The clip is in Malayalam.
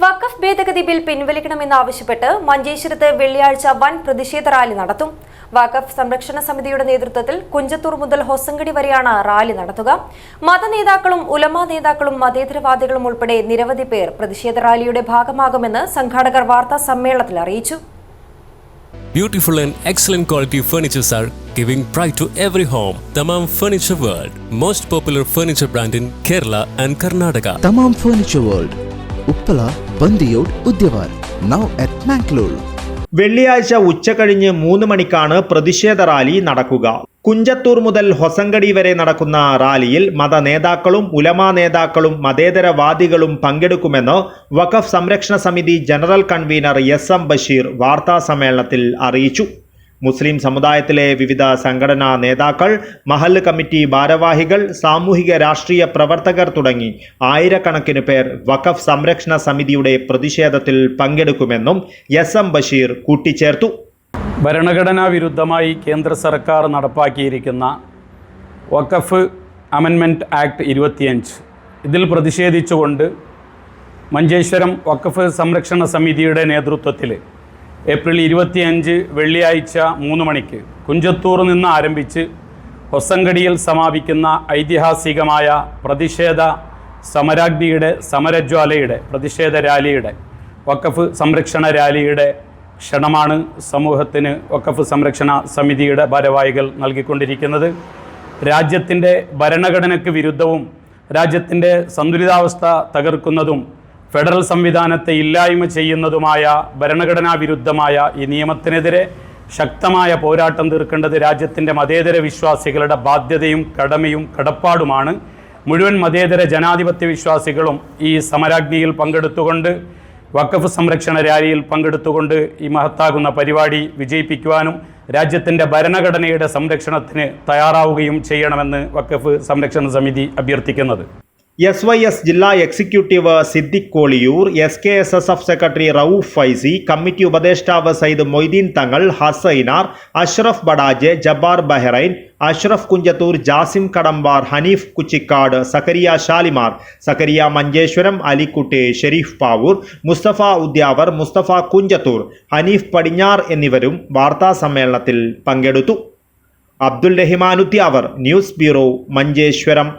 വഖഫ് ഭേദഗതി ബിൽ പിൻവലിക്കണമെന്നാവശ്യപ്പെട്ട് മഞ്ചേശ്വരത്ത് വെള്ളിയാഴ്ച വൻ പ്രതിഷേധ റാലി നടത്തും വഖഫ് സംരക്ഷണ സമിതിയുടെ നേതൃത്വത്തിൽ കുഞ്ചത്തൂർ മുതൽ ഹൊസങ്കടി വരെയാണ് റാലി നടത്തുക മതനേതാക്കളും ഉലമാ നേതാക്കളും മതേതരവാദികളും ഉൾപ്പെടെ നിരവധി പേർ പ്രതിഷേധ റാലിയുടെ ഭാഗമാകുമെന്ന് സംഘാടകർ വാർത്താ സമ്മേളനത്തിൽ അറിയിച്ചു Beautiful and excellent quality furnitures are giving pride to every home. Tamam Furniture World, most popular furniture brand in Kerala and Karnataka. തമാം furniture world Uppala Bandiyod Udyavar. Now at Mangalore വെള്ളിയാഴ്ച ഉച്ചകഴിഞ്ഞ് മൂന്ന് മണിക്കാണ് പ്രതിഷേധ റാലി നടക്കുക. കുഞ്ചത്തൂർ മുതൽ ഹൊസങ്കടി വരെ നടക്കുന്ന റാലിയിൽ മത നേതാക്കളും ഉലമാ നേതാക്കളും മതേതരവാദികളും പങ്കെടുക്കുമെന്ന് വഖഫ് സംരക്ഷണ സമിതി general convener S M Basheer വാർത്താ സമ്മേളനത്തിൽ അറിയിച്ചു. മുസ്ലിം സമുദായത്തിലെ വിവിധ സംഘടനാ നേതാക്കൾ മഹല്ല് കമ്മിറ്റി ഭാരവാഹികൾ സാമൂഹിക രാഷ്ട്രീയ പ്രവർത്തകർ തുടങ്ങി ആയിരക്കണക്കിന് പേർ വഖഫ് സംരക്ഷണ സമിതിയുടെ പ്രതിഷേധത്തിൽ പങ്കെടുക്കുമെന്നും എസ് എം ബഷീർ കൂട്ടിച്ചേർത്തു. ഭരണഘടനാ വിരുദ്ധമായി കേന്ദ്ര സർക്കാർ നടപ്പാക്കിയിരിക്കുന്ന വഖഫ് അമെൻമെന്റ് ആക്ട് ഇരുപത്തിയഞ്ച്. ഇതിൽ പ്രതിഷേധിച്ചുകൊണ്ട് മഞ്ചേശ്വരം വഖഫ് സംരക്ഷണ സമിതിയുടെ നേതൃത്വത്തിൽ ഏപ്രിൽ ഇരുപത്തിയഞ്ച് വെള്ളിയാഴ്ച മൂന്ന് മണിക്ക് കുഞ്ചത്തൂർ നിന്ന് ആരംഭിച്ച് ഹൊസങ്കടിയിൽ സമാപിക്കുന്ന ഐതിഹാസികമായ പ്രതിഷേധ സമരാഗ്നിയുടെ സമരജ്വാലയുടെ പ്രതിഷേധ റാലിയുടെ വക്കഫ് സംരക്ഷണ റാലിയുടെ ക്ഷണമാണ് സമൂഹത്തിന് വക്കഫ് സംരക്ഷണ സമിതിയുടെ ഭാരവാഹികൾ നൽകിക്കൊണ്ടിരിക്കുന്നത്. രാജ്യത്തിന്റെ ഭരണഘടനയ്ക്ക് വിരുദ്ധവും രാജ്യത്തിന്റെ സന്തുലിതാവസ്ഥ തകർക്കുന്നതും ഫെഡറൽ സംവിധാനത്തെ ഇല്ലായ്മ ചെയ്യുന്നതുമായ ഭരണഘടനാ വിരുദ്ധമായ ഈ നിയമത്തിനെതിരെ ശക്തമായ പോരാട്ടം തീർക്കേണ്ടത് രാജ്യത്തിന്റെ മതേതര വിശ്വാസികളുടെ ബാധ്യതയും കടമയും കടപ്പാടുമാണ്. മുഴുവൻ മതേതര ജനാധിപത്യ വിശ്വാസികളും ഈ സമരാഗ്നിയിൽ പങ്കെടുത്തുകൊണ്ട് വഖഫ് സംരക്ഷണ റാലിയിൽ പങ്കെടുത്തുകൊണ്ട് ഈ മഹത്താകുന്ന പരിപാടി വിജയിപ്പിക്കുവാനും രാജ്യത്തിന്റെ ഭരണഘടനയുടെ സംരക്ഷണത്തിന് തയ്യാറാവുകയും ചെയ്യണമെന്ന് വഖഫ് സംരക്ഷണ സമിതി അഭ്യർത്ഥിക്കുന്നത്. എസ് വൈ എസ് ജില്ലാ executive Siddique Koliyoor S K S S F secretary Rauf Faizy committee ഉപദേഷ്ടാവ് സയ്യിദ് മൊയ്തീൻ തങ്ങൾ ഹസൈനാർ അഷ്റഫ് ബഡാജെ ജബ്ബാർ ബഹ്റൈൻ അഷ്റഫ് കുഞ്ചത്തൂർ ജാസിം കടമ്പാർ ഹനീഫ് കുച്ചിക്കാട് സക്കരിയ ഷാലിമാർ സക്കരിയ മഞ്ചേശ്വരം അലിക്കുട്ടി ഷെരീഫ് പാവൂർ മുസ്തഫ ഉദ്യാവർ മുസ്തഫ കുഞ്ചത്തൂർ ഹനീഫ് പടിഞ്ഞാർ എന്നിവരും വാർത്താ സമ്മേളനത്തിൽ പങ്കെടുത്തു. Abdul Rahiman Udyavar news bureau Manjeshwaram.